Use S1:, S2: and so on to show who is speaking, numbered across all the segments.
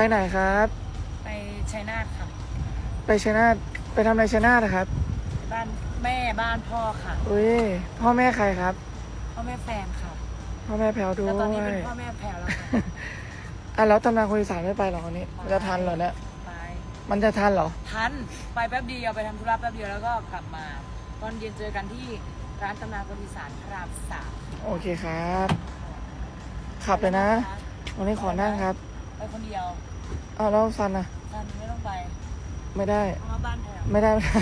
S1: ไปไหนครับ
S2: ไปชัยนาทค่ะ
S1: ไปชัยนาทไปทำอะไรชัยนาทนะครับ
S2: บ้านแม่บ้านพ่อค่ะ
S1: อุ้ยพ่อแม่ใครครับ
S2: พ่อแม่แฟนค่ะ
S1: พ่อแม่แพลวด้ว
S2: แล้วตอนนี้เป็น
S1: ย
S2: พ่อแม่แพรแล้วค่ะ
S1: อะแล้วตำนานคนอีสานไม่ไปหรอวันนี้มันจะทันเหรอเนี่ย
S2: ไป
S1: มันจะทันเหรอ
S2: ทันไปแป๊บเดียวไปทำธุระแป๊บเดียวแล้วก็กลับมา ตอนเย็นเจอกันที่ร้านตำนานคนอีสานพระรามสาม
S1: โอเคครับ ขับเลยนะ วันนี้ขอนั่งครับ
S2: ไปคนเดียว
S1: อ้าวแล้วซันอะ
S2: ทันไม่ต้องไป
S1: ไม่ได้
S2: เพราะว่าบ้านแพร
S1: ไม่ได้ไม่ได้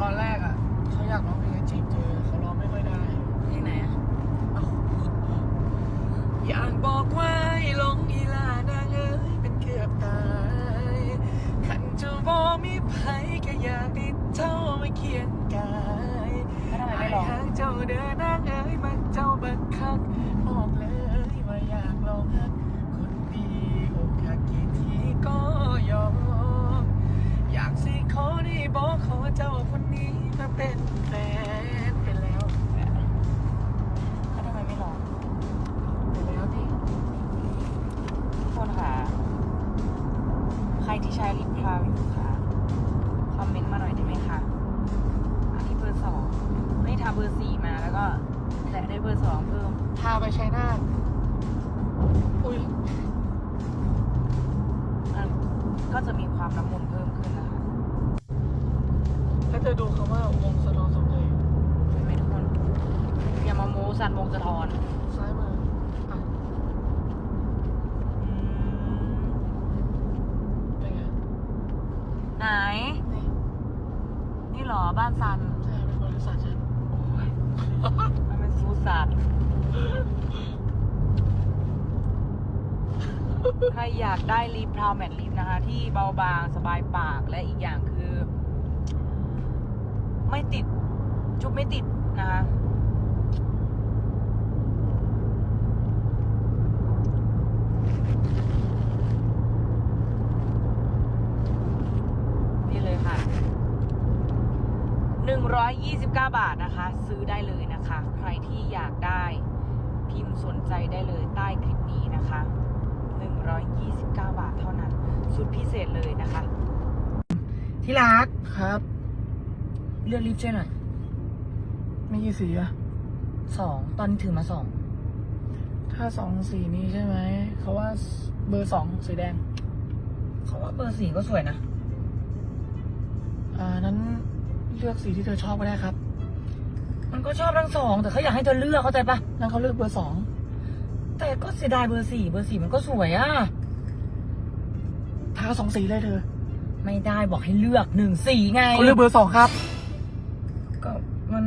S1: ตอนแรกอะเขาอยากร้องเพลงจีบเธอเขาร้องไม่ค่อยได้
S2: เพลงไหนอะ
S1: อยากบอกว่าให้หลงอีลานางเอ้ยเป็นเกือบตายขันจะบอกมีไผก็อยากติดเท่ามาเคียงกาย
S2: แล้วทำไมไม่ร้อง
S1: หางเจ้าเดินนา เป็นแฟนไปแล้ว
S2: แล้วทำไมไม่ร้อง
S1: ไปแล้วที่
S2: ทุกคนค่ะ ใครที่ใช้ลิปพราวอยู่ค่ะคอมเมนต์มาหน่อยได้ไหมคะอันนี้เบอร์สองไม่ทำเบอร์สี่มาแล้วก็แตะได้เบอร์สองเพิ่ม
S1: พาไปชัยนาทอุ้ย
S2: อันก็จะมีความน้ำมนต์เพิ่มขึ้นนะคะ
S1: ถ้าเธอดูคำว่าวงสะท้อนสมเลย
S2: เห็นไหมทุกคนอย่ามาโมสันวงสะทอน
S1: ซ้ายมืออะ
S2: อืม
S1: เป็นไง
S2: ไหน
S1: นี่
S2: นี่เหรอบ้านซัน
S1: ใช่เป็นบริษัทฉันโอ้ย
S2: มันเป็นซูซานใครอยากได้ลิปพราวแมทลิปนะคะ ที่เบาบางสบายปากและอีกอย่างคือ ไม่ติด จุบไม่ติดนะคะนี่เลยค่ะ 129 บาทนะคะ ซื้อได้เลยนะคะ ใครที่อยากได้พิมพ์สนใจได้เลยใต้คลิปนี้นะคะ 129 บาทเท่านั้น สุดพิเศษเลยนะคะ ที่รัก
S1: ครับ
S2: เลือกลิฟต์ช่วยหน่อย
S1: ไม่กี่สีอะ
S2: สองตอนนี้ถือมาสอง
S1: ถ้าสองสีนี้ใช่ไหม เขาว่าเบอร์สองสีแดง
S2: เขาว่าเบอร์สี่ก็สวยนะ
S1: อ่า นั้นเลือกสีที่เธอชอบก็ได้ครับ
S2: มันก็ชอบทั้งสองแต่เขาอยากให้เธอเลือกเข้าใจปะ
S1: นั่นเขาเลือกเบอร์สอง
S2: แต่ก็เสียดายเบอร์สี่เบอร์สี่มันก็สวยอะ
S1: ทาสองสีเลยเธอ
S2: ไม่ได้บอกให้เลือกหนึ่งสีไง
S1: เขาเลือกเบอร์สองครับ
S2: ก็ มัน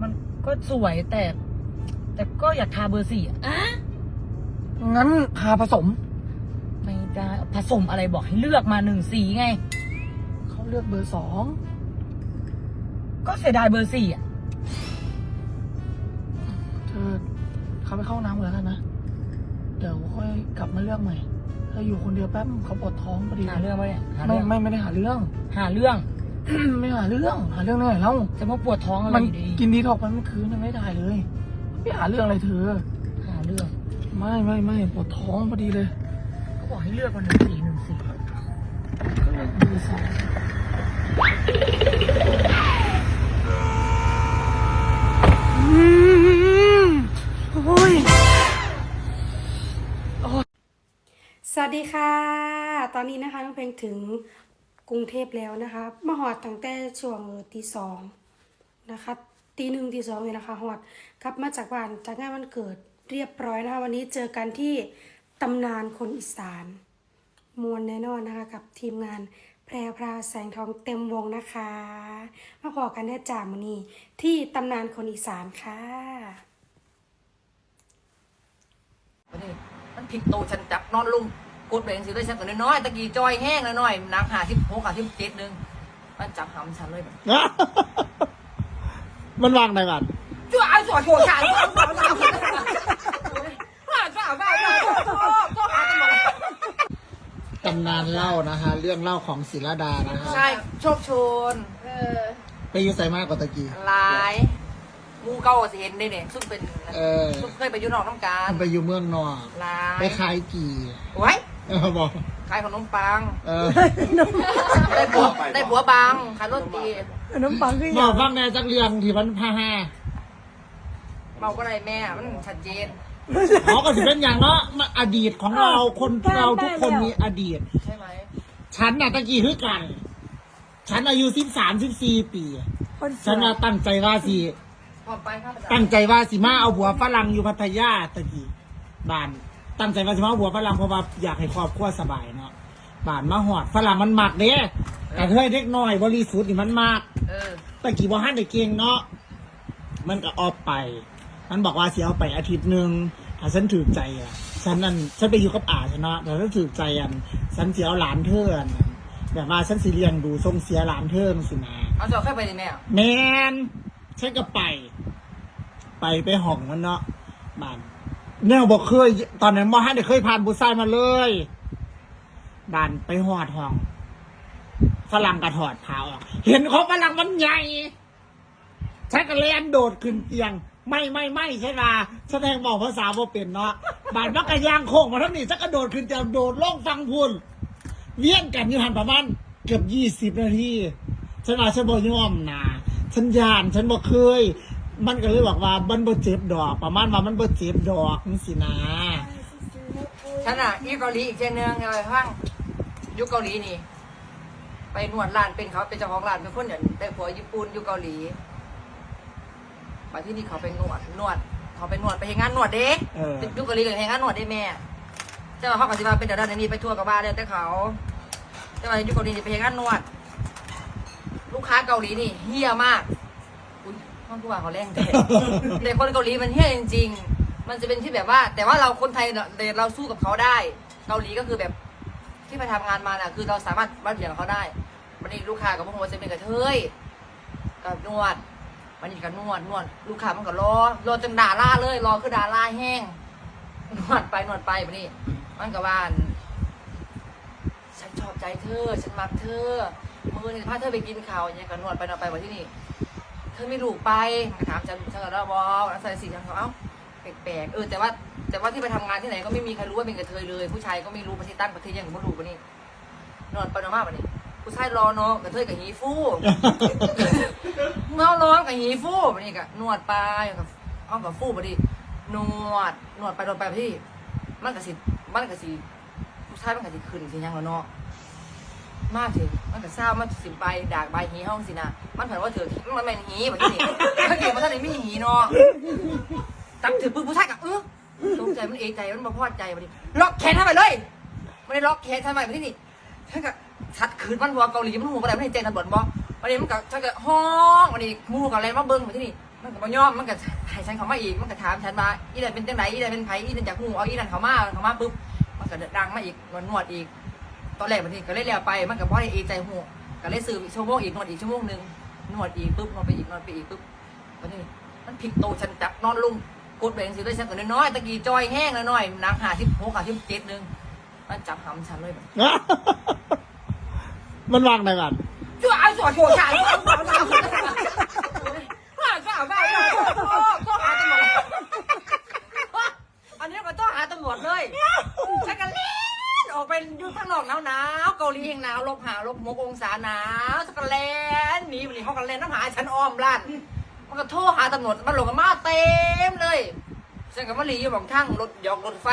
S2: มันก็สวยแต่ แต่ก็อยากทาเบอร์สี่อะอะ
S1: งั้นทาผสม
S2: ไม่ได้ผสมอะไรบอกให้เลือกมาหนึ่งสีไง
S1: เขาเลือกเบอร์สอง
S2: ก็เสียดายเบอร์สี่อะ
S1: เธอเขาไปเข้าห้องน้ำก่อนแล้วกันนะ เดี๋ยวค่อยกลับมาเลือกใหม่เธออยู่คนเดียวแป๊บเขาปวดท้องพอดี
S2: หาเรื่องปะเนี่ยหา
S1: ไม่
S2: เรื่อง
S1: ไม่ไม่ได้หาเรื่อง
S2: หาเรื่อง
S1: ไม่หาเรื่องหาเรื่องได้ไงเล่า
S2: จะมาปวดท้องอะไร
S1: มัน
S2: อยู่ดี
S1: กินดีท็อกซ์ไปเมื่อคืนน่ะไม่ได้เลยไม่หาเรื่องอะไรเธอ
S2: หาเรื่อง
S1: ไม่ไม่ไม่ปวดท้องพอดีเลย
S2: ก็บอกให้เลือกมาหนึ่งสีหนึ่งสี
S1: ก็เลยเบอร์สองอืมโอ้ย
S3: สวัสดีค่ะ ตอนนี้นะคะน้องเพลงถึง กรุงเทพแล้วนะคะมาหอดตั้งแต่ช่วงตีสองนะคะตีหนึ่งตีสองเนี่ยนะคะหอดกลับมาจากบ้านจากงานวันเกิดเรียบร้อยนะคะวันนี้เจอกันที่ตำนานคนอีสานมวลแน่นอนนะคะกับทีมงานแพรพราแสงทองเต็มวงนะคะมาพอกันแน่จามนี้ที่ตำนานคนอีสานค่ะ
S4: มันผิดโตฉันจับนอนลุ่ม กดแบงสิได้ฉันตัวน้อยๆตะกี้จอยแห้งน้อยๆนักหาที่หกหาที่เจ็ดนึงมันจับหำฉันเลยแบบ
S1: มันวางไหนกัน
S4: จ้าไอ้สวยโฉดฉาดจ้าจ้าจ้าจ้าจ้าจ้าจ้าหากันหมด
S5: ตำนานเล่านะคะเรื่องเล่าของศิลดานะคะ
S4: ใช่โชคโชน
S5: ไปอยูไซมากกว่าตะกี้
S4: ลายมูเก้าสิเห็นได้เนี่ยซึ่งเป็น
S5: เออ
S4: เคยไปอยูนอกน้ำการ
S5: มันไปอยู่เมืองนอก
S4: ลา
S5: ไปขายกี่
S4: โอ้ย
S5: เออ บอก
S4: ขายขนมปัง
S5: เออ
S4: ได้ผัวได้ผัวบางขายรถตี
S3: น้ำปังคือ
S5: บอกฟังแน่จักเรื่องที่มันพาห้า
S4: เมาก็ได้แม่ มันชัดเจน
S5: เขาก็สิเป็นอย่างเนาะมันอดีตของเราคนเราทุกคนมีอดีต
S4: ใช่ไหม
S5: ฉันน่ะตะกี้คือกัน ฉันอายุสิบสามสิบสี่ปีฉันน่ะตั้งใจว่าสิ
S4: พร้อมไปครับอาจารย์
S5: ตั้งใจว่าสิมาเอาบัวฝรั่งอยู่พัทยาตะกี้บ้าน ตั้งใจว่าสิมาเอาบัวฝรั่งเพราะว่าอยากให้ครอบครัวสบายเนาะบ้านมาหอดฝรั่งมันมักเด้แต่เฮ้ยเด็กน้อยบริสุทธิ์นี่มันมาก
S4: เออ
S5: ตะกี้บ่ฮันได้เก่งเนาะมันก็ออกไป มันบอกว่าสิเอาไปอาทิตย์หนึ่งถ้าฉันถือใจอะฉันนั่นฉันไปอยู่กับอาชนะแต่ถ้าถือใจอันฉันเสียเอาหลานเธออันนั้นแบบว่าฉันสิเลี้ยงดูส่งเสียหลานเธอจังสินะ
S4: เอาจอเข้าไปดิแม่
S5: แมนฉันก็ไป ไปไปห้องมันเนาะบ้าน แนวบอกเคย ตอนนั้นบ่ฮันได้เคยผ่านบุษายมาเลยบ้านไปหอดห้องฝรั่งกระถอดเท้าออก เห็นของฝรั่งมันใหญ่ฉันก็เลนโดดขึ้นเตียง ไม่ไม่ไม่ใช่ไหมแสดงบอกภาษาว่าเป็นเนาะบานมักกะยางโค้งมาทั้งนี้ฉันก็โดดขึ้นเตียงโดดล่องฟังพูนเวียนกันอยู่หันประมาณเกือบยี่สิบนาทีฉันว่าฉันบ่ยอมนะฉันยานฉันบ่เคย มันก็เลยบอกว่ามันบ่เจ็บดอก ประมาณว่ามันบ่เจ็บดอกนี่สินะ
S4: ฉันอะอีเกาหลีอีกเช่นนึงเอาไปฟังยุคเกาหลีนี่ ไปนวดร้านเป็นเขาเป็นเจ้าของร้านเป็นคนอย่างได้ผัวญี่ปุ่นอยู่เกาหลีไปที่นี่เขาไปนวดนวด เขาไปนวดไปเห็นงานนวดเด้
S5: เออ
S4: เป็นยุคเกาหลีเลยเห็นงานนวดได้แม่เจ้าเขาก็สิมาเป็นเดี๋ยวด้านนี้ไปทั่วกับบ้านเลยแต่เขาแต่ว่ายุคเกาหลีนี่ไปเห็นงานนวด ลูกค้าเกาหลีนี่เฮี้ยมาก อุ้ยมันกูว่าเขาแรงแต่แต่คนเกาหลีมันเฮี้ยจริง ๆ มันจะเป็นที่แบบว่า แต่ว่าเราคนไทยเราเราสู้กับเขาได้ เกาหลีก็คือแบบที่ไปทำงานมาน่ะ คือเราสามารถวัดเบียงเขาได้วันนี้ลูกค้ากับพวกมันจะเป็นกระเทยกับนวดวันนี้กับนวดนวด ลูกค้ามันก็รอรอจนด่าล่าเลยรอคือด่าล่าแห้งนวดไปนวดไปวันนี้ มันก็ว่าอันฉันชอบใจเธอ ฉันมักเธอมือนี่พาเธอไปกินข้าวอย่างเงี้ยก็นวดไปนวดไปวันที่นี่ เธอไม่ลูกไปมาถามฉันฉันก็รอบอแล้วใส่สีฉันเขาเอ้าแปลกๆเออแต่ว่าแต่ว่าที่ไปทำงานที่ไหนก็ไม่มีใครรู้ว่าเป็นกระเทยเลย ผู้ชายก็ไม่รู้ประเทศตั้งประเทศยังไม่รู้ปะนี่นอนไปนอนมาปะนี่ผู้ชายรอเนาะกระเทยกับหีฟู่เมาร้องกับหีฟู่ปะนี่ก็นวดไปกับอ้อมกับฟู่ปะนี่นวดนวดไปนวดไปปะที่ มันก็สิมันก็สิผู้ชายมันก็สิขึ้นสิยังแล้วเนาะ มากสิมันก็เศร้ามันสิไปดากใบหีห้องสินะมันเผยว่าเถือมันเป็นหีแบบนี้ถ้าเกิดมันท่านไม่หีเนาะตับถือปืนผู้ชายกับเออตกใจมันเอใจมันมาพอใจมาดิล็อกแขนทำไมเลยไม่ได้ล็อกแขนทำไมมาที่นี่ฉันก็ชัดขืนมันหัวเกาหลีมันหูอะไรไม่ได้เจนทันบดบ่วันนี้มันก็ฉันก็ห้องวันนี้มูกับอะไรมาเบิ้งมาที่นี่มันก็มายอมมันก็ให้ฉันเขามาอีกมันก็ถามฉันมาอีนั่นเป็นจังไหนอีนั่นเป็นไผอีนั่นจากหูเอาอีนั่นเขามาเขามาปุ๊บมันก็ดังมาอีกนวดอีก ตอนแรกมันนี่ก็เลยแล้วไปมันก็พอได้เอะใจหูก็เลยซื้อชั่วโมงอีกนวดอีกชั่วโมงหนึ่งนวดอีกปุ๊บนวดไปอีกนวดไปอีกปุ๊บวันนี้มันพลิกโตฉันจับนอนลุ่มกดแบ่งสิได้ฉันก็น้อยๆตะกี้จอยแห้งน้อยๆนางหาที่หกหาที่เจ็ดนึงมันจับหำฉันเลยแบบ
S5: มันวางได้กัน
S4: ชั่วชั่วชั่วชั่วชั่วชั่วชั่วว่าชั่วไปก็หาตำรวจอันนี้ก็ต้องหาตำรวจเลยฉันก็เล่นออกไปอยู่ข้างนอกหนาวหนาวๆเกาหลีเองหนาวล บหาลบมกองศาหนาวฉันก็เล่นหนีไปนี่เขาก็เล่นน้ำหาฉันอ้อมลั่นมันก็โทรหาตำรวจมันหลงกันมาเต็มเลยฉันกับมารีอยู่บางข้างรถหยอกรถไฟ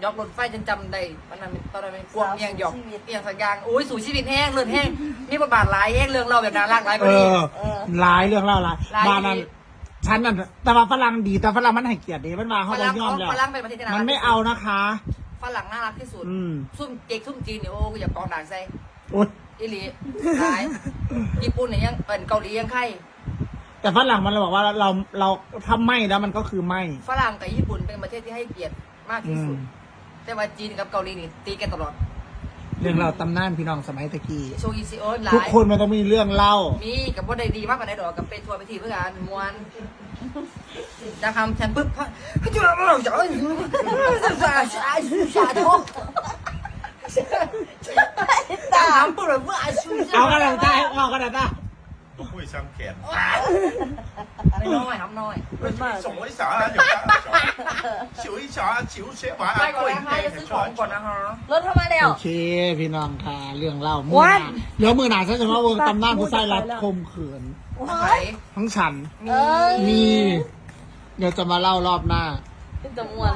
S4: หยอกรถไฟจนจำได้มันนั้นเป็นตอนนั้นเป็นกวงเอียงหยอกเอียงสักอย่างโอ้ยสู่ชีวิตแห้งเลือดแห้งมีบทบาทหลายแห้งเรื่องเราแบบน่ารักหลายก
S5: เอ
S4: ว่านี้
S5: อหลายเรื่องเล่าหลาย
S4: หลาย
S5: บ้านนั้น
S4: อีก
S5: ฉันนั่นแต่ว่าฝรั่งดีแต่ฝรั่งมันให้เกียรติดีมันมาเขา
S4: ฝ
S5: บอ
S4: รั่ง
S5: ยอมแล้ว
S4: ฝรั่งเป็นประเทศที่น่ารัก
S5: มันไม่เอานะคะ
S4: ฝรั่งน่ารักที่สุด
S5: อืม
S4: ซุ่มเจ๊กซุ่มจีนเนี่ยโอ้กูอย่ากองด่างใส่
S5: โอ๊ย
S4: อิลีหลายญี่ปุ่นเนี่ยยังเอินเกาหลียังไข่
S5: แต่ฝรั่งมันเลยบอกว่าเราเราทำไม่แล้วมันก็คือไม่
S4: ฝรั่งกับญี่ปุ่นเป็นประเทศที่ให้เกียรติมาก
S5: อื
S4: ที่สุ
S5: ม
S4: ดแต่ว่าจีนกับเกาหลีนี่ตีกันตลอด
S5: เรื่องเราตำนานพี่น้องสมัยตะกี้
S4: โชว์อีซีโอหลา
S5: ทุก
S4: ย
S5: คนมันต้องมีเรื่องเล่า
S4: มีกับว่าได้ดีมากกว่าได้ดอกกับไปทัวร์ไปทีเพื่อการมวนจะทำฉันปุ๊บเขาจุดเราจะเอาสาชาชาทอง ตามปวดเม่อาชุ
S5: เอากระดาษตาเอากระดาษตา
S6: ตุ้ยช้ำแข
S4: นอะไรน้อยทำน้อย
S6: ส่งไว้สาอยู่ชิวอีสาชิวเชฟหวาน
S4: ไม่ก่อนนะคะจะซื้อของก่อนนะคะ
S2: รถเข้ามาแล้ว
S5: โอเคพี่น้องค่ะเรื่องเล่าเมื่อเดี๋ยวมือหนาฉันจะมาวงตำนานผู้ชายรัดคมเขินทั้งฉันมีเดี๋ยวจะมาเล่ารอบหน้า
S2: จะมวน